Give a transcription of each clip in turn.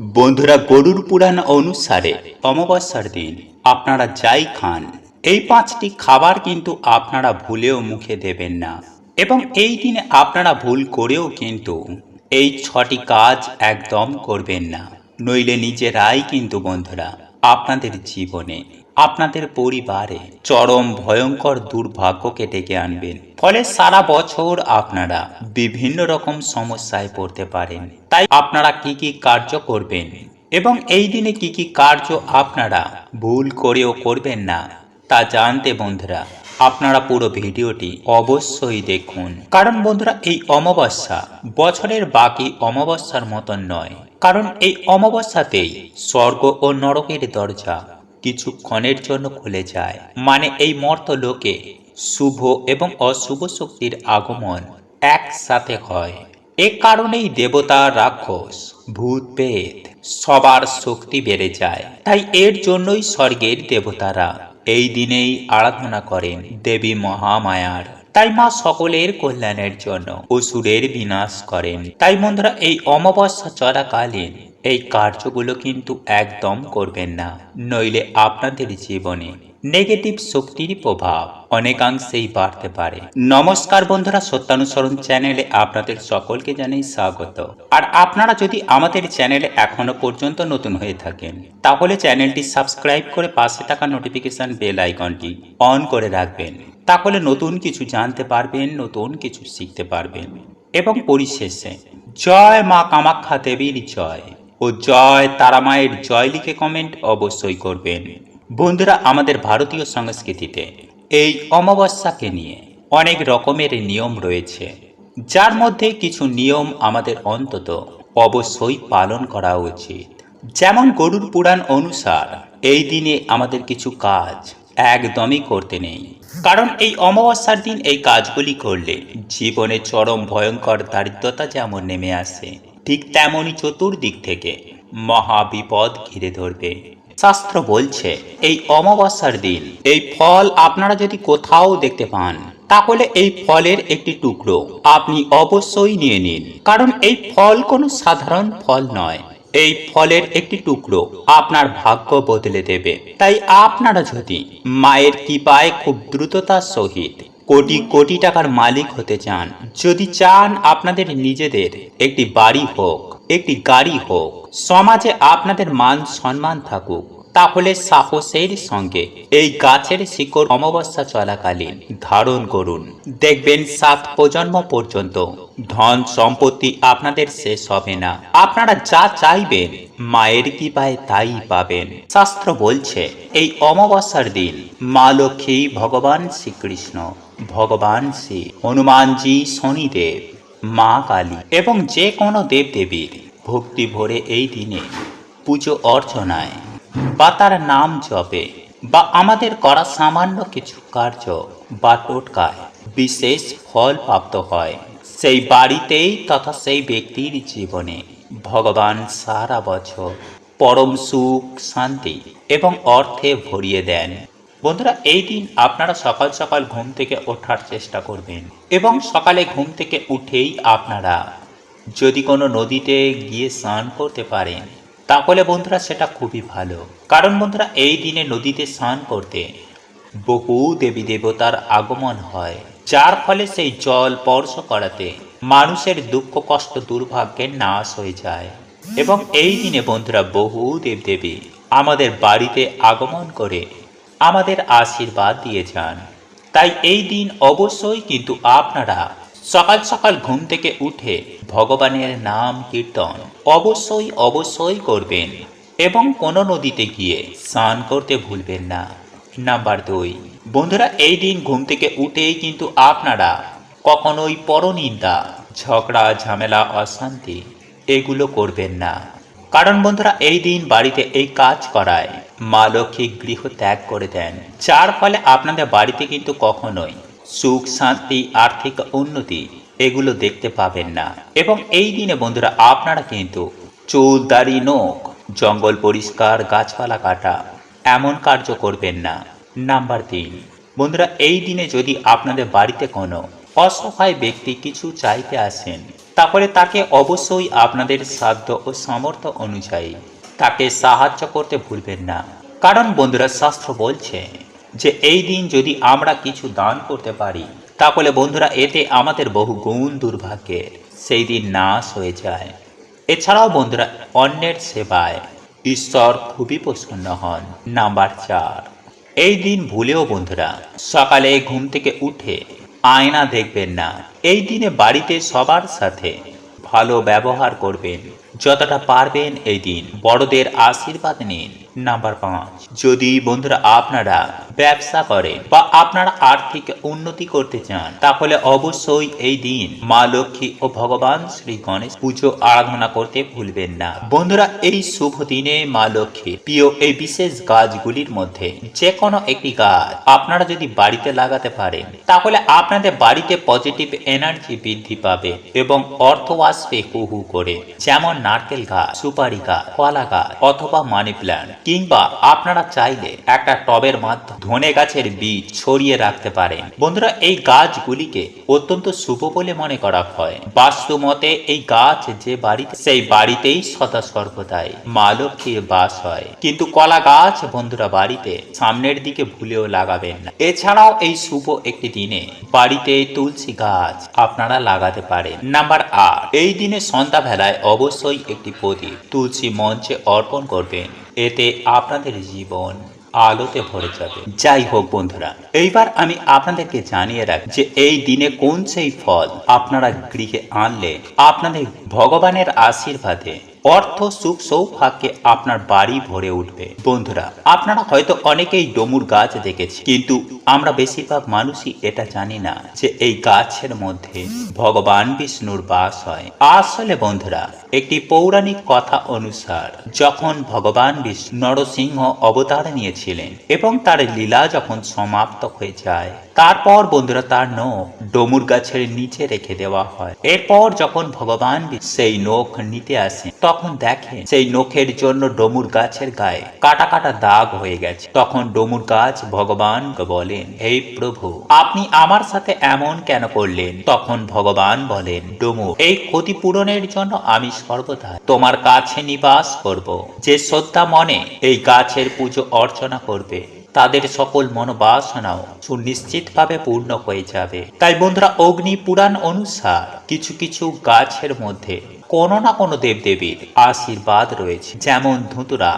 বন্ধুরা, গরুর পুরাণ অনুসারে অমাবস্যার দিন আপনারা যাই খান, এই পাঁচটি খাবার কিন্তু আপনারা ভুলেও মুখে দেবেন না। এবং এই দিনে আপনারা ভুল করেও কিন্তু এই ছটি কাজ একদম করবেন না। নইলে নিজেরাই কিন্তু বন্ধুরা, আপনাদের জীবনে আপনাদের পরিবারে চরম ভয়ঙ্কর দুর্ভাগ্যকে ডেকে আনবেন। ফলে সারা বছর আপনারা বিভিন্ন রকম সমস্যায় পড়তে পারেন। তাই আপনারা কি কি কার্য করবেন এবং এই দিনে কি কি কার্য আপনারা ভুল করেও করবেন না, তা জানতে বন্ধুরা, আপনারা পুরো ভিডিওটি অবশ্যই দেখুন। কারণ বন্ধুরা, এই অমাবস্যা বছরের বাকি অমাবস্যার মতন নয়। কারণ এই অমাবস্যাতেই স্বর্গ ও নরকের দরজা কিছুক্ষণের জন্য খুলে যায়। মানে এই মর্ত লোকে শুভ এবং অশুভ শক্তির আগমন একসাথে হয়। এ কারণেই দেবতা, রাক্ষস, ভূত পেত সবার শক্তি বেড়ে যায়। তাই এর জন্যই স্বর্গের দেবতারা এই দিনেই আরাধনা করেন দেবী মহামায়ার। তাই মা সকলের কল্যাণের জন্য অসুরের বিনাশ করেন। তাই বন্ধুরা, এই অমাবস্যা চলাকালীন এই কার্যগুলো কিন্তু একদম করবেন না, নইলে আপনাদের জীবনে নেগেটিভ শক্তির প্রভাব অনেকাংশেই বাড়তে পারে। নমস্কার বন্ধুরা, সত্যানুসরণ চ্যানেলে আপনাদের সকলকে জানাই স্বাগত। আর আপনারা যদি আমাদের চ্যানেলে এখনও পর্যন্ত নতুন হয়ে থাকেন, তাহলে চ্যানেলটি সাবস্ক্রাইব করে পাশে থাকা নোটিফিকেশন বেল আইকনটি অন করে রাখবেন। তাহলে নতুন কিছু জানতে পারবেন, নতুন কিছু শিখতে পারবেন। এবং পরিশেষে, জয় মা কামাখ্যা দেবীর জয়। ও জয় তারামায়ের জয় লিখে কমেন্ট অবশ্যই করবেন। বন্ধুরা, আমাদের ভারতীয় সংস্কৃতিতে এই অমাবস্যাকে নিয়ে অনেক রকমের নিয়ম রয়েছে। যার মধ্যে কিছু নিয়ম আমাদের অন্তত অবশ্যই পালন করা উচিত। যেমন গরুর পুরাণ অনুসার, এই দিনে আমাদের কিছু কাজ একদমই করতে নেই। কারণ এই অমাবস্যার দিন এই কাজগুলি করলে জীবনে চরম ভয়ঙ্কর দারিদ্রতা যেমন নেমে আসে ঠিক তেমনই চতুর্দিক থেকে মহাবিপদ ঘিরে ধরবে। শাস্ত্র বলছে, এই অমাবস্যার দিন, এই ফল আপনারা যদি কোথাও দেখতে পান, তাহলে এই ফলের একটি টুকরো আপনি অবশ্যই নিয়ে নিন। কারণ এই ফল কোনো সাধারণ ফল নয়। এই ফলের একটি টুকরো আপনার ভাগ্য বদলে দেবে। তাই আপনারা যদি মায়ের কৃপায় খুব দ্রুততার সহিত কোটি কোটি টাকার মালিক হতে চান। যদি চান আপনাদের নিজেদের একটি বাড়ি হোক, একটি গাড়ি হোক, সমাজে আপনাদের মান সম্মান থাকুক, তাহলে সাহসের সঙ্গে এই গাছের শিকড় অমাবস্যা চলাকালীন ধারণ করুন। দেখবেন সাত প্রজন্ম পর্যন্ত ধন সম্পত্তি আপনাদের শেষ হবে না। আপনারা যা চাইবেন, মায়ের কৃপায় তাই পাবেন। শাস্ত্র বলছে, এই অমাবস্যার দিন মা লক্ষ্মী ভগবান শ্রীকৃষ্ণ ভগবান শ্রী হনুমানজি শনিদেব, মা কালী এবং যে কোনো দেবদেবীর ভক্তি ভরে এই দিনে পুজো অর্চনায় বা তার নাম জপে বা আমাদের করা সামান্য কিছু কার্য বা টোটকায় বিশেষ ফল প্রাপ্ত হয়, সেই বাড়িতেই তথা সেই ব্যক্তির জীবনে ভগবান সারা বছর পরম সুখ, শান্তি এবং অর্থে ভরিয়ে দেন। বন্ধুরা, এই দিন আপনারা সকাল সকাল ঘুম থেকে ওঠার চেষ্টা করবেন এবং সকালে ঘুম থেকে উঠেই আপনারা যদি কোনো নদীতে গিয়ে স্নান করতে পারেন, তাহলে বন্ধুরা সেটা খুবই ভালো। কারণ বন্ধুরা, এই দিনে নদীতে স্নান করতে বহু দেবী দেবতার আগমন হয়। যার ফলে সেই জল স্পর্শ করাতে মানুষের দুঃখ, কষ্ট, দুর্ভাগ্যের নাশ হয়ে যায়। এবং এই দিনে বন্ধুরা বহু দেবদেবী আমাদের বাড়িতে আগমন করে আমাদের আশীর্বাদ দিয়ে যান। তাই এই দিন অবশ্যই কিন্তু আপনারা সকাল সকাল ঘুম থেকে উঠে ভগবানের নাম কীর্তন অবশ্যই অবশ্যই করবেন এবং কোনো নদীতে গিয়ে স্নান করতে ভুলবেন না। নাম্বার দুই, বন্ধুরা, এই দিন ঘুম থেকে উঠেই কিন্তু আপনারা কখনোই পরনিন্দা, ঝগড়া, ঝামেলা, অশান্তি এগুলো করবেন না। কারণ বন্ধুরা, এই দিন বাড়িতে এই কাজ করায়। মা লক্ষ্মী গৃহ ত্যাগ করে দেন। যার ফলে আপনাদের বাড়িতে কিন্তু কখনোই সুখ, শান্তি, আর্থিক উন্নতি এগুলো দেখতে পাবেন না। এবং এই দিনে বন্ধুরা, আপনারা কিন্তু চুল, দাড়ি, নোখ, জঙ্গল পরিষ্কার, গাছপালা কাটা এমন কার্য করবেন না। নাম্বার তিন, বন্ধুরা, এই দিনে যদি আপনাদের বাড়িতে কোনো অসহায় ব্যক্তি কিছু চাইতে আসেন, তাহলে তাকে অবশ্যই আপনাদের সাধ্য ও সামর্থ্য অনুযায়ী তাকে সাহায্য করতে ভুলবেন না। কারণ বন্ধুরা, শাস্ত্র বলছে যে, এই দিন যদি আমরা কিছু দান করতে পারি, তাহলে বন্ধুরা, এতে আমাদের বহু গুণ দুর্ভাগ্যের সেই দিন নাশ হয়ে যায়। এছাড়াও বন্ধুরা, অন্যের সেবায় ঈশ্বর খুবই প্রসন্ন হন। নাম্বার চার, এই দিন ভুলেও বন্ধুরা, সকালে ঘুম থেকে উঠে আয়না দেখবেন না। এই দিনে বাড়িতে সবার সাথে ভালো ব্যবহার করবেন। যতটা পারবেন এই দিন বড়দের আশীর্বাদ নিন। নাম্বার পাঁচ, যদি বন্ধুরা আপনারা ব্যবসা করেন বা আপনারা আর্থিক উন্নতি করতে চান, তাহলে অবশ্যই এই দিন মা লক্ষ্মী ও ভগবান শ্রী গণেশ পুজো আরাধনা করতে ভুলবেন না। বন্ধুরা, এই শুভ দিনে মা লক্ষ্মী প্রিয় এই বিশেষ গাছগুলির মধ্যে যে কোনো একটি গাছ আপনারা যদি বাড়িতে লাগাতে পারেন, তাহলে আপনাদের বাড়িতে পজিটিভ এনার্জি বৃদ্ধি পাবে এবং অর্থ আসবে হু হু করে। যেমন নারকেল গাছ, সুপারি গাছ, কলা গাছ অথবা মানি প্ল্যান্ট কিংবা আপনারা চাইলে একটা টবের মাধ্যমে ধনে গাছের বীজ ছড়িয়ে রাখতে পারেন। বন্ধুরা, এই গাছগুলিকে অত্যন্ত শুভ বলে মনে করা হয়। বাস্তু মতে, এই গাছ যে বাড়িতে, সেই বাড়িতেই সদা সর্বদাই মা লক্ষ্মীর বাস হয়। কিন্তু কলা গাছ, বন্ধুরা, বাড়িতে সামনের দিকে ভুলেও লাগাবেন না। এছাড়াও এই শুভ একটি দিনে বাড়িতে তুলসী গাছ আপনারা লাগাতে পারেন। নাম্বার আট, এই দিনে সন্ধ্যাবেলায় অবশ্যই একটি প্রদীপ তুলসী মঞ্চে অর্পণ করবেন। এতে আপনাদের জীবন আলোতে ভরে যাবে। যাই হোক বন্ধুরা, এইবার আমি আপনাদেরকে জানিয়ে রাখি যে এই দিনে কোন সেই ফল আপনারা গৃহে আনলে আপনাদের ভগবানের আশীর্বাদে অর্থ, সুখ, সৌভাগ্যে আপনার বাড়ি ভরে উঠবে। বন্ধুরা, আপনারা হয়তো অনেকেই ডমুর গাছ দেখেছি, কিন্তু আমরা বেশিরভাগ মানুষই এটা জানি না যে এই গাছের মধ্যে ভগবান বিষ্ণুর বাস হয়। আসলে বন্ধুরা, একটি পৌরাণিক কথা অনুসার, যখন ভগবান বিষ্ণু নরসিংহ অবতার নিয়েছিলেন এবং তার লীলা যখন সমাপ্ত হয়ে যায়, তারপর বন্ধুরা তার নখ ডমুর গাছের নিচে রেখে দেওয়া হয়। এরপর যখন ভগবান সেই নখ নিতে আসেন তখন দেখেন সেই নখের জন্য ডমুর গাছের গায়ে কাটা কাটা দাগ হয়ে গেছে। তখন ডমুর গাছ ভগবান বলেন, হে প্রভু, আপনি আমার সাথে এমন কেন করলেন? তখন ভগবান বলেন ডমুর এই ক্ষতিপূরণের জন্য আমি সর্বদা তোমার কাছে নিবাস করব। যে শ্রদ্ধা মনে এই গাছের পুজো অর্চনা করবে, তাদের সকল মনোবাসনাও সুনিশ্চিতভাবে পূর্ণ হয়ে যাবে। তাই বন্ধুরা অগ্নি পুরাণ অনুসার কিছু কিছু গাছের মধ্যে কোনো না কোনো দেবদেবীর আশীর্বাদ রয়েছে, যেমন ধুতুরা,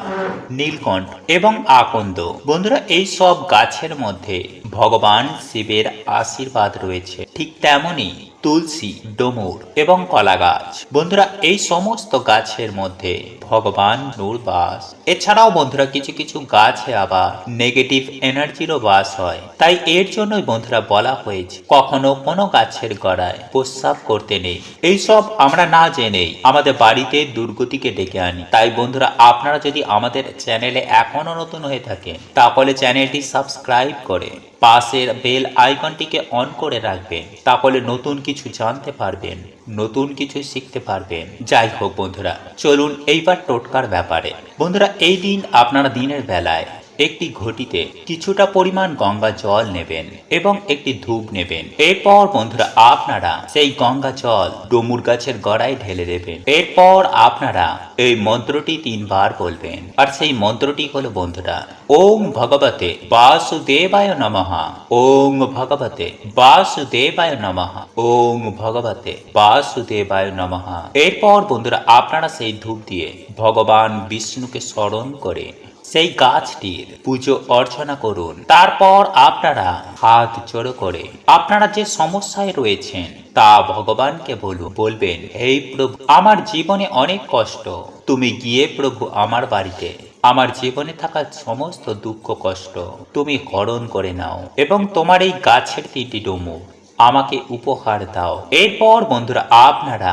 নীলকণ্ঠ এবং আকন্দ। বন্ধুরা, এই সব গাছের মধ্যে ভগবান শিবের আশীর্বাদ রয়েছে। ঠিক তেমনই তুলসী, ডমুর এবং কলা গাছ বন্ধুরা, এই সমস্ত গাছের মধ্যে ভগবান নূর বাস এছাড়াও বন্ধুরা কিছু কিছু গাছে আবার নেগেটিভ এনার্জিরও বাস হয়। তাই এর জন্যই বন্ধুরা বলা হয়েছে, কখনো কোনো গাছের গড়ায় প্রস্রাব করতে নেই। এইসব আমরা না জেনেই আমাদের বাড়িতে দুর্গতিকে ডেকে আনি। তাই বন্ধুরা, আপনারা যদি আমাদের চ্যানেলে এখনও নতুন হয়ে থাকেন, তাহলে চ্যানেলটি সাবস্ক্রাইব করে পাশের বেল আইকনটিকে অন করে রাখবেন। তাহলে নতুন কিছু জানতে পারবেন। নতুন কিছু শিখতে পারবেন। যাই হোক বন্ধুরা, চলুন এইবার টোটকার ব্যাপারে। বন্ধুরা, এই দিন আপনারা দিনের বেলায় একটি ঘটিতে কিছুটা পরিমাণ গঙ্গা জল নেবেন এবং একটি ধূপ নেবেন। এরপর বন্ধুরা আপনারা সেই গঙ্গা জল ডুমুর গাছের গড়ায় ঢেলে দেবেন। এরপর আপনারা এই মন্ত্রটি তিনবার বলবেন। আর সেই মন্ত্রটি হলো বন্ধুরা ওম ভগবতে বাসুদেবায় নমহা ওম ভগবতে বাসুদেবায় নমহা ওম ভগবতে বাসুদেবায় নমহা এরপর বন্ধুরা আপনারা সেই ধূপ দিয়ে ভগবান বিষ্ণুকে স্মরণ করে সেই গাছটির পুজো অর্চনা করুন। তারপর আপনারা হাত জোড়ো করে আপনারা যে সমস্যায় রয়েছেন তা ভগবানকে বলুন, বলবেন এই প্রভু, আমার জীবনে অনেক কষ্ট। তুমি গিয়ে প্রভু আমার বাড়িতে। আমার জীবনে থাকা সমস্ত দুঃখ, কষ্ট তুমি হরণ করে নাও এবং তোমার এই গাছের তিনটি ডুমুর আমাকে উপহার দাও। এরপর বন্ধুরা, আপনারা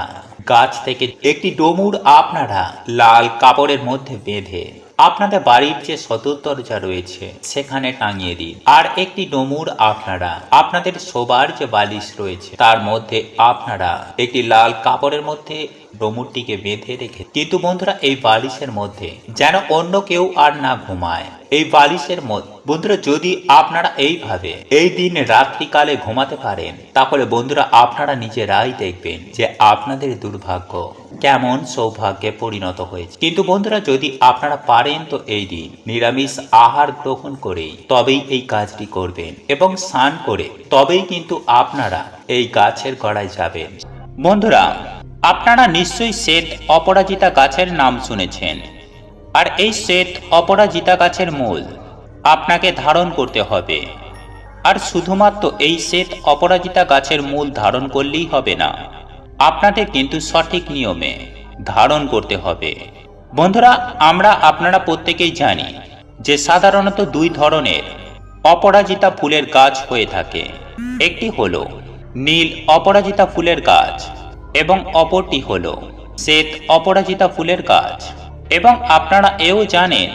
গাছ থেকে একটি ডোমুর আপনারা লাল কাপড়ের মধ্যে বেঁধে আপনাদের বাড়ির যে সদর দরজা রয়েছে, সেখানে টাঙিয়ে দিন। আর একটি ডমুর আপনারা, আপনাদের শোবার যে বালিশ রয়েছে, তার মধ্যে আপনারা একটি লাল কাপড়ের মধ্যে ডমুরটিকে বেঁধে রেখে, কিন্তু বন্ধুরা, এই বালিশের মধ্যে যেন অন্য কেউ আর না ঘুমায়। এই বালিশের মধ্যে, বন্ধুরা, যদি আপনারা এইভাবে এই দিন রাত্রিকালে ঘুমাতে পারেন, তাহলে বন্ধুরা, আপনারা নিজেরাই দেখবেন যে আপনাদের দুর্ভাগ্য কেমন সৌভাগ্যে পরিণত হয়েছে। কিন্তু বন্ধুরা, যদি আপনারা পারেন তো এই দিন নিরামিষ আহার গ্রহণ করেই তবেই এই কাজটি করবেন এবং স্নান করে তবেই কিন্তু আপনারা এই গাছের গড়ায় যাবেন। বন্ধুরা আপনারা নিশ্চয়ই শ্বেত অপরাজিতা গাছের নাম শুনেছেন। আর এই শ্বেত অপরাজিতা গাছের মূল আপনাকে ধারণ করতে হবে। আর শুধুমাত্র এই শ্বেত অপরাজিতা গাছের মূল ধারণ করলেই হবে না, আপনাদের কিন্তু সঠিক নিয়মে ধারণ করতে হবে। বন্ধুরা, আমরা আপনারা প্রত্যেকেই জানি যে সাধারণত দুই ধরনের অপরাজিতা ফুলের গাছ হয়ে থাকে। একটি হলো নীল অপরাজিতা ফুলের গাছ এবং অপরটি হল শ্বেত অপরাজিতা ফুলের গাছ। এবং আপনারা এও জানেন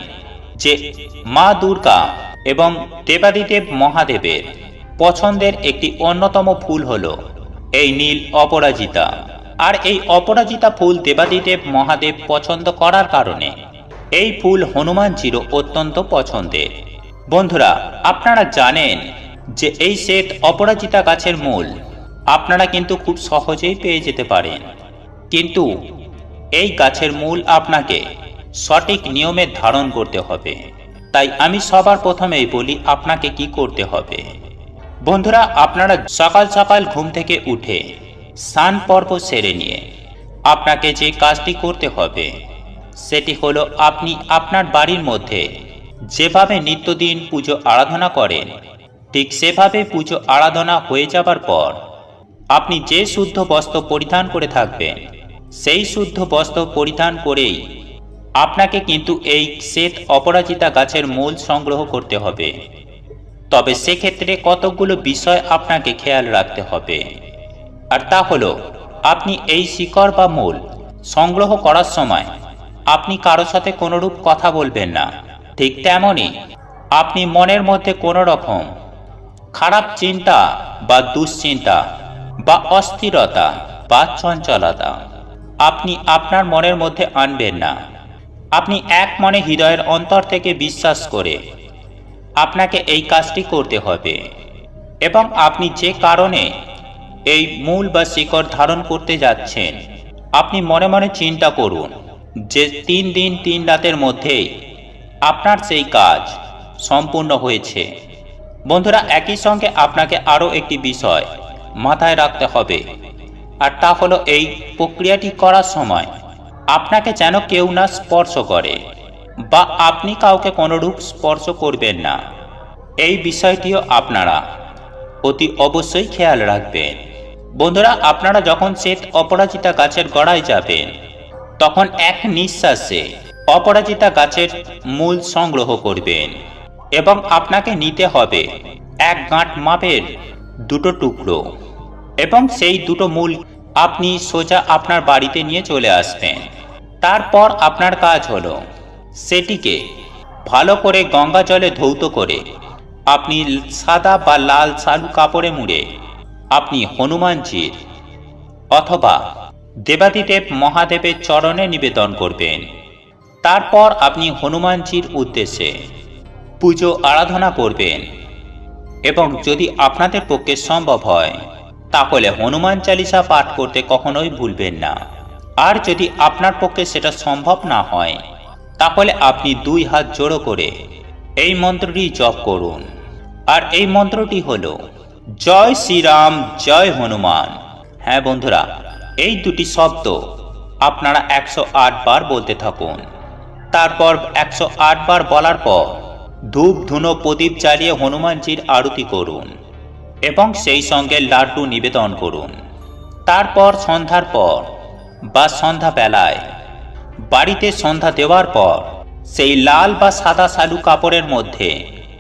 যে মা দুর্গা এবং দেবাদিদেব মহাদেবের পছন্দের একটি অন্যতম ফুল হল এই নীল অপরাজিতা। আর এই অপরাজিতা ফুল দেবাদিদেব মহাদেব পছন্দ করার কারণে এই ফুল হনুমানজিরও অত্যন্ত পছন্দের। বন্ধুরা, আপনারা জানেন যে এই শ্বেত অপরাজিতা গাছের মূল আপনারা কিন্তু খুব সহজেই পেয়ে যেতে পারেন। কিন্তু এই গাছের মূল আপনাকে সঠিক নিয়মে ধারণ করতে হবে। তাই আমি সবার প্রথমেই বলি আপনাকে কি করতে হবে। বন্ধুরা, আপনারা সকাল সকাল ঘুম থেকে উঠে স্নান পর্ব সেরে নিয়ে আপনাকে যে কাজটি করতে হবে, সেটি হলো আপনি আপনার বাড়ির মধ্যে যেভাবে নিত্যদিন পুজো আরাধনা করেন, ঠিক সেভাবে পুজো আরাধনা হয়ে যাবার পর আপনি যে শুদ্ধ বস্ত্র পরিধান করে থাকবেন, সেই শুদ্ধ বস্ত্র পরিধান করেই আপনাকে কিন্তু এই শ্বেত অপরাজিতা গাছের মূল সংগ্রহ করতে হবে। তবে সেক্ষেত্রে কতকগুলো বিষয় আপনাকে খেয়াল রাখতে হবে। আর তা হলো, আপনি এই শিকড় বা মূল সংগ্রহ করার সময় আপনি কারোর সাথে কোনোরূপ কথা বলবেন না। ঠিক তেমনই আপনি মনের মধ্যে কোনো রকম খারাপ চিন্তা বা দুশ্চিন্তা বা অস্থিরতা বা চঞ্চলতা। আপনি আপনার মনের মধ্যে আনবেন না। আপনি এক মনে হৃদয়ের অন্তর থেকে বিশ্বাস করে আপনাকে এই কাজটি করতে হবে এবং আপনি যে কারণে এই মূল বা শিকড় ধারণ করতে যাচ্ছেন, আপনি মনে মনে চিন্তা করুন যে তিন দিন, তিন রাতের মধ্যেই আপনার সেই কাজ সম্পূর্ণ হয়েছে। বন্ধুরা, একই সঙ্গে আপনাকে আরও একটি বিষয় মাথায় রাখতে হবে। আর তা হলো এই প্রক্রিয়াটি করার সময় আপনাকে যেন কেউ না স্পর্শ করে বা আপনি কাউকে কোনোরূপ স্পর্শ করবেন না। এই বিষয়টিও আপনারা অতি অবশ্যই খেয়াল রাখবেন। বন্ধুরা, আপনারা যখন শ্বেত অপরাজিতা গাছের গড়ায় যাবেন, তখন এক নিঃশ্বাসে অপরাজিতা গাছের মূল সংগ্রহ করবেন এবং আপনাকে নিতে হবে এক গাঁট মাপের দুটো টুকরো। এবং সেই দুটো মূল আপনি সোজা আপনার বাড়িতে নিয়ে চলে আসবেন তারপর আপনার কাজ হলো সেটিকে ভালো করে গঙ্গা জলে ধৌত করে আপনি সাদা বা লাল শালু কাপড়ে মুড়ে আপনি হনুমানজির অথবা দেবাদিদেব মহাদেবের চরণে নিবেদন করবেন। তারপর আপনি হনুমানজির উদ্দেশ্যে পুজো আরাধনা করবেন এবং যদি আপনাদের পক্ষে সম্ভব হয় তাহলে হনুমান চালিসা পাঠ করতে কখনোই ভুলবেন না। আর যদি আপনার পক্ষে সেটা সম্ভব না হয়, তাহলে আপনি দুই হাত জোড়ো করে এই মন্ত্রটি জপ করুন। আর এই মন্ত্রটি হল, জয় শ্রীরাম, জয় হনুমান। হ্যাঁ বন্ধুরা, এই দুটি শব্দ আপনারা একশো আট বার বলতে থাকুন। তারপর একশো আট বার বলার পর ধূপ ধুনো প্রদীপ জ্বালিয়ে হনুমানজির আরতি করুন। এবং সেই সঙ্গে লাড্ডু নিবেদন করুন। তারপর সন্ধ্যার পর বা সন্ধ্যা বেলায় বাড়িতে সন্ধ্যা দেওয়ার পর, সেই লাল বা সাদা শালু কাপড়ের মধ্যে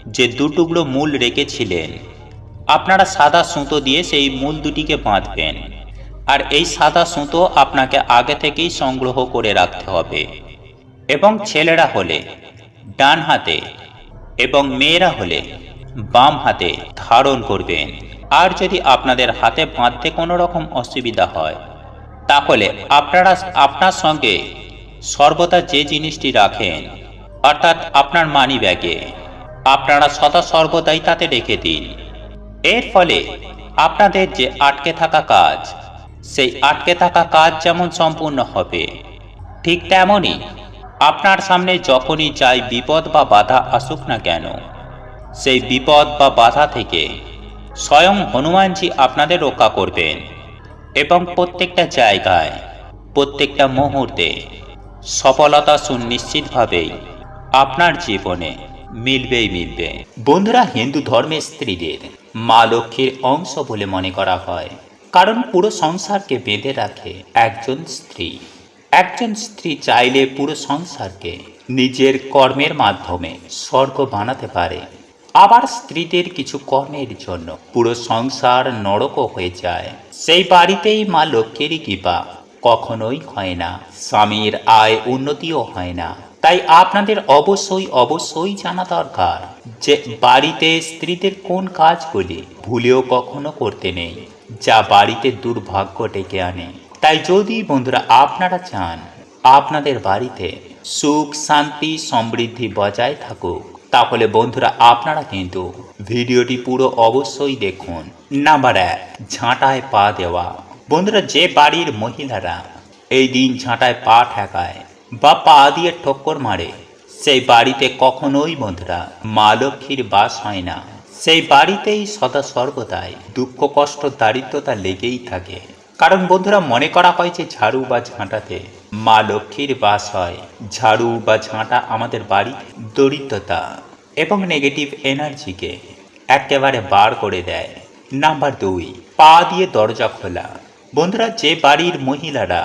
যে দুটুকরো মূল রেখেছিলেন, আপনারা সাদা সুতো দিয়ে সেই মূল দুটিকে বাঁধবেন। আর এই সাদা সুতো আপনাকে আগে থেকেই সংগ্রহ করে রাখতে হবে। এবং ছেলেরা হলে, ডান হাতে এবং মেয়েরা হলে বাম হাতে ধারণ করবেন। আর যদি আপনাদের হাতে বাঁধতে কোনো রকম অসুবিধা হয়, তাহলে আপনারা আপনার সঙ্গে সর্বদা যে জিনিসটি রাখেন, অর্থাৎ আপনার মানি ব্যাগে আপনারা সদা সর্বদাই তাতে রেখে দিন। এর ফলে আপনাদের যে আটকে থাকা কাজ, সেই আটকে থাকা কাজ যেমন সম্পূর্ণ হবে, ঠিক তেমনই আপনার সামনে যখনই যাই বিপদ বা বাধা আসুক না কেন সেই বিপদ বা বাধা থেকে স্বয়ং হনুমানজি আপনাদের রক্ষা করবেন এবং প্রত্যেকটা জায়গায়, প্রত্যেকটা মুহূর্তে সফলতা সুনিশ্চিতভাবেই আপনার জীবনে মিলবেই মিলবে। বন্ধুরা, হিন্দু ধর্মের স্ত্রীদের মা লক্ষ্মীর অংশ বলে মনে করা হয়। কারণ পুরো সংসারকে বেঁধে রাখে একজন স্ত্রী। একজন স্ত্রী চাইলে পুরো সংসারকে নিজের কর্মের মাধ্যমে স্বর্গ বানাতে পারে। আবার স্ত্রীদের কিছু কর্মের জন্য পুরো সংসার নরকও হয়ে যায়। সেই বাড়িতেই মা লক্ষ্মীরই কৃপা। কখনোই হয় না। স্বামীর আয় উন্নতিও হয় না। তাই আপনাদের অবশ্যই অবশ্যই জানা দরকার যে বাড়িতে স্ত্রীদের কোন কাজগুলি ভুলেও কখনো করতে নেই, যা বাড়িতে দুর্ভাগ্য ডেকে আনে। তাই যদি বন্ধুরা আপনারা চান, আপনাদের বাড়িতে সুখ, শান্তি, সমৃদ্ধি বজায় থাকুক। তাহলে বন্ধুরা আপনারা কিন্তু ভিডিওটি পুরো অবশ্যই দেখুন। নাম্বার এক, ঝাঁটায় পা দেওয়া। বন্ধুরা, যে বাড়ির মহিলারা এই দিন ঝাঁটায় পা ঠেকায় বা পা দিয়ে ঠক্কর মারে, সেই বাড়িতে কখনোই বন্ধুরা মা লক্ষ্মীর বাস হয় না। সেই বাড়িতেই সদা সর্বদাই দুঃখ, কষ্ট, দারিদ্রতা লেগেই থাকে। কারণ বন্ধুরা, মনে করা হয় যে ঝাড়ু বা ঝাঁটাতে মা লক্ষ্মীর বাস হয়। ঝাড়ু বা ঝাঁটা আমাদের বাড়ি দরিদ্রতা এবং নেগেটিভ এনার্জিকে একেবারে বার করে দেয়। নাম্বার দুই, পা দিয়ে দরজা খোলা। বন্ধুরা, যে বাড়ির মহিলারা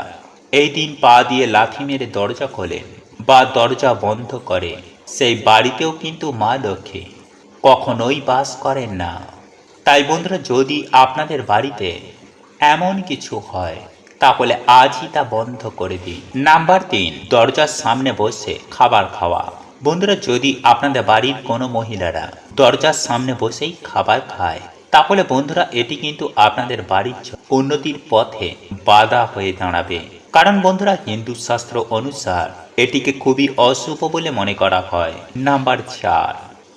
এই দিন পা দিয়ে লাথি মেরে দরজা খোলেন বা দরজা বন্ধ করে, সেই বাড়িতেও কিন্তু মা লক্ষ্মী কখনোই বাস করেন না। তাই বন্ধুরা, যদি আপনাদের বাড়িতে এমন কিছু হয় তাহলে আজই তা বন্ধ করে দিন নাম্বার তিন, দরজার সামনে বসে খাবার খাওয়া। বন্ধুরা, যদি আপনাদের বাড়ির কোনো মহিলারা দরজার সামনে বসেই খাবার খায়, তাহলে বন্ধুরা, এটি কিন্তু আপনাদের বাড়ির উন্নতির পথে বাধা হয়ে দাঁড়াবে। কারণ বন্ধুরা, হিন্দু শাস্ত্র অনুসার এটিকে খুবই অশুভ বলে মনে করা হয়। নাম্বার চার,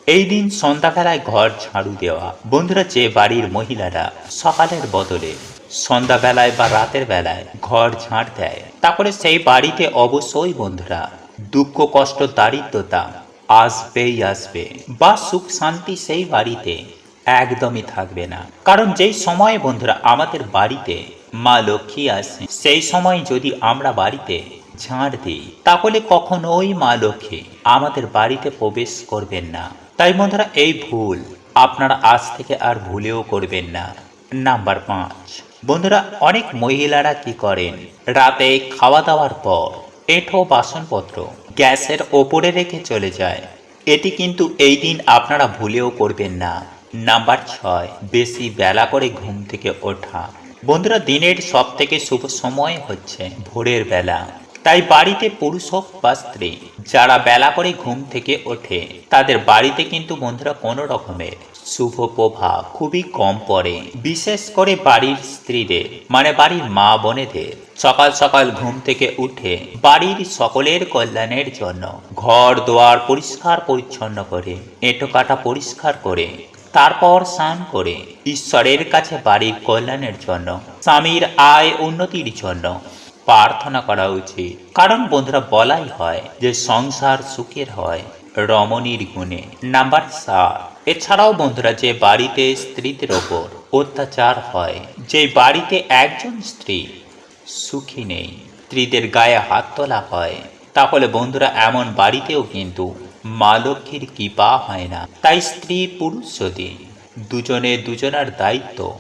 এই দিন সন্ধ্যাবেলায় ঘর ঝাড়ু দেওয়া। বন্ধুরা, যে বাড়ির মহিলারা সকালের বদলে সন্ধ্যাবেলায় বা রাতের বেলায় ঘর ঝাঁট দেয়। তারপরে সেই বাড়িতে অবশ্যই বন্ধুরা, দুঃখ, কষ্ট, দারিদ্রতা আসবেই আসবে বা সুখ, শান্তি সেই বাড়িতে একদমই থাকবে না। কারণ যেই সময়ে বন্ধুরা আমাদের বাড়িতে মা লক্ষ্মী আসে, সেই সময় যদি আমরা বাড়িতে ঝাঁট দিই, তাহলে কখনোই মা লক্ষ্মী আমাদের বাড়িতে প্রবেশ করবেন না। তাই বন্ধুরা, এই ভুল আপনারা আজ থেকে আর ভুলেও করবেন না। নাম্বার পাঁচ। বন্ধুরা, অনেক মহিলারা কি করেন? রাতে খাওয়া দাওয়ার পর এঁঠো বাসনপত্র গ্যাসের ওপরে রেখে চলে যায়। এটি কিন্তু এই দিন আপনারা ভুলেও করবেন না। নাম্বার ছয়, বেশি বেলা করে ঘুম থেকে ওঠা। বন্ধুরা, দিনের সব থেকে শুভ সময় হচ্ছে ভোরের বেলা। তাই বাড়িতে পুরুষ হোক বা স্ত্রী, যারা বেলা করে ঘুম থেকে ওঠে, তাদের বাড়িতে কিন্তু বন্ধুরা কোনো রকমের শুভ প্রভাব খুবই কম পড়ে, বিশেষ করে বাড়ির স্ত্রীদের মানে বাড়ির মা বোনেদের। সকাল সকাল ঘুম থেকে উঠে বাড়ির সকলের কল্যাণের জন্য ঘর দোয়ার পরিষ্কার পরিচ্ছন্ন করে, এঁটো কাটা পরিষ্কার করে, তারপর স্নান করে ঈশ্বরের কাছে বাড়ির কল্যাণের জন্য, স্বামীর আয় উন্নতির জন্য প্রার্থনা করা উচিত। কারণ বন্ধুরা, বলাই হয় যে সংসার সুখের হয়, রমণীর গুণে। নাম্বার সাত। এছাড়াও বন্ধুরা, যে বাড়িতে স্ত্রীদের ওপর অত্যাচার হয়, যে বাড়িতে একজন স্ত্রী সুখী নেই, স্ত্রীদের গায়ে হাত তোলা হয়, তাহলে বন্ধুরা, এমন বাড়িতেও কিন্তু মা লক্ষ্মীর কৃপা হয় না। তাই স্ত্রী পুরুষ যদি দুজনে দুজনার দায়িত্ব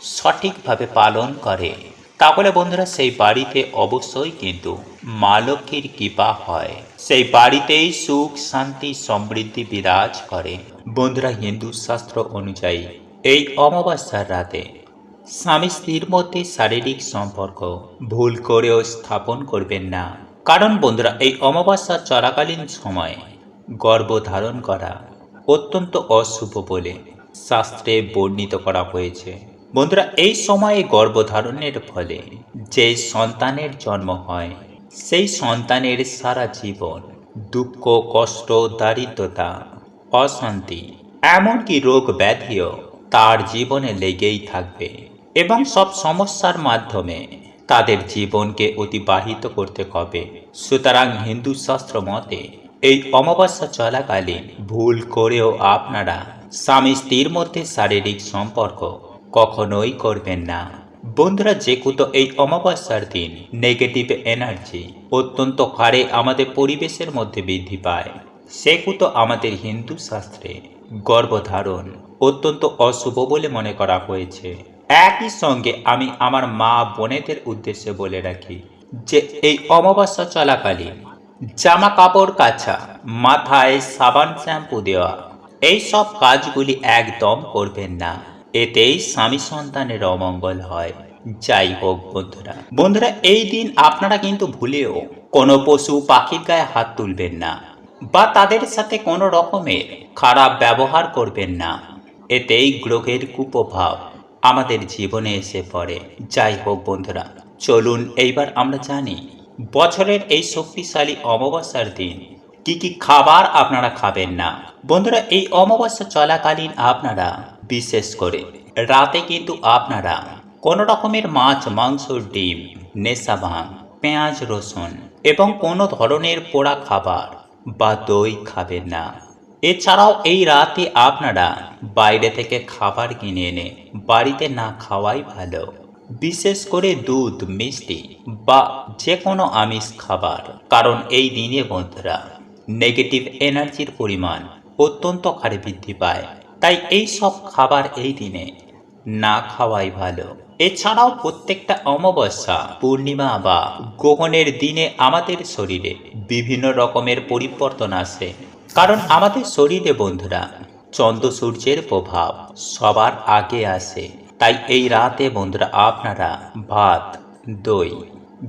সঠিকভাবে পালন করে, তাহলে বন্ধুরা, সেই বাড়িতে অবশ্যই কিন্তু মা লক্ষ্মীর কৃপা হয়। সেই বাড়িতেই সুখ, শান্তি, সমৃদ্ধি বিরাজ করে। বন্ধুরা, হিন্দু শাস্ত্র অনুযায়ী এই অমাবস্যার রাতে স্বামী স্ত্রীর মধ্যে শারীরিক সম্পর্ক ভুল করেও স্থাপন করবেন না। কারণ বন্ধুরা, এই অমাবস্যার চলাকালীন সময়ে গর্ভধারণ করা অত্যন্ত অশুভ বলে শাস্ত্রে বর্ণিত করা হয়েছে। বন্ধুরা, এই সময়ে গর্ভধারণের ফলে যে সন্তানের জন্ম হয় সেই সন্তানের সারা জীবন দুঃখ, কষ্ট, দারিদ্রতা, অশান্তি, এমনকি রোগ ব্যাধিও তার জীবনে লেগেই থাকবে এবং সব সমস্যার মাধ্যমে তাদের জীবনকে অতিবাহিত করতে হবে। সুতরাং হিন্দু শাস্ত্র মতে, এই অমাবস্যা চলাকালীন ভুল করেও আপনারা স্বামী স্ত্রীর মধ্যে শারীরিক সম্পর্ক কখনোই করবেন না। বন্ধুরা, যে কুতো এই অমাবস্যার দিন নেগেটিভ এনার্জি অত্যন্ত হারে আমাদের পরিবেশের মধ্যে বৃদ্ধি পায়। সে কুতো আমাদের হিন্দু শাস্ত্রে গর্ভধারণ অত্যন্ত অশুভ বলে মনে করা হয়েছে। একই সঙ্গে আমি আমার মা বোনেদের উদ্দেশ্যে বলে রাখি যে, এই অমাবস্যা চলাকালীন জামা কাপড় কাচা, মাথায় সাবান শ্যাম্পু দেওয়া এই সব কাজগুলি একদম করবেন না। এতেই স্বামী সন্তানের অমঙ্গল হয়। যাই হোক বন্ধুরা বন্ধুরা, এই দিন আপনারা কিন্তু ভুলেও কোনো পশু পাখির গায়ে হাত তুলবেন না বা তাদের সাথে কোনো রকমের খারাপ ব্যবহার করবেন না। এতেই গ্রহের কুপ্রভাব আমাদের জীবনে এসে পড়ে। যাই হোক বন্ধুরা, চলুন এইবার আমরা জানি বছরের এই শক্তিশালী অমাবস্যার দিন কি কি খাবার আপনারা খাবেন না। বন্ধুরা, এই অমাবস্যা চলাকালীন আপনারা বিশেষ করে। রাতে কিন্তু আপনারা কোনো রকমের মাছ, মাংস, ডিম, নেশা ভাঙ, পেঁয়াজ, রসুন এবং কোনো ধরনের পোড়া খাবার বা দই খাবেন না। এছাড়াও এই রাতে আপনারা বাইরে থেকে খাবার কিনে এনে বাড়িতে না খাওয়াই ভালো। বিশেষ করে দুধ, মিষ্টি বা যে কোনো আমিষ খাবার। কারণ এই দিনে বন্ধুরা নেগেটিভ এনার্জির পরিমাণ অত্যন্ত হারে বৃদ্ধি পায়। তাই এই সব খাবার এই দিনে না খাওয়াই ভালো। এছাড়াও প্রত্যেকটা অমাবস্যা, পূর্ণিমা বা গ্রহণের দিনে আমাদের শরীরে বিভিন্ন রকমের পরিবর্তন আসে। কারণ আমাদের শরীরে বন্ধুরা, চন্দ্র সূর্যের প্রভাব সবার আগে আসে। তাই এই রাতে বন্ধুরা আপনারা ভাত, দই,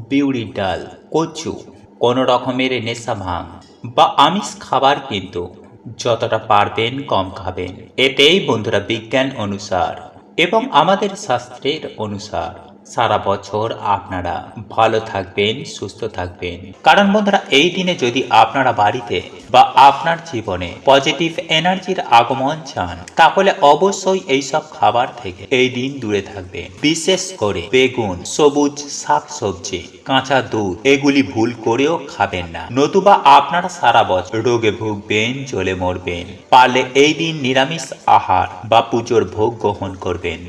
বিউড়ির ডাল, কচু, কোনো রকমের নেশা ভাঙ বা আমিষ খাবার কিন্তু যতটা পারবেন কম খাবেন। এতেই বন্ধুরা বিজ্ঞান অনুসার এবং আমাদের শাস্ত্রের অনুসার। সারা বছর আপনারা ভালো থাকবেন, সুস্থ থাকবেন। কারণ বন্ধুরা, এই দিনে যদি আপনারা বাড়িতে বা আপনার জীবনে পজিটিভ এনার্জির আগমন চান, তাহলে অবশ্যই এই সব খাবার থেকে এই দিন দূরে থাকবেন। বিশেষ করে বেগুন, সবুজ শাক সবজি কাঁচা দুধ, এগুলি ভুল করেও খাবেন না। নতুবা আপনারা সারা বছর রোগে ভুগবেন চলে মরবেন। পারলে এই দিন নিরামিষ আহার বা পুজোর ভোগ গ্রহণ করবেন।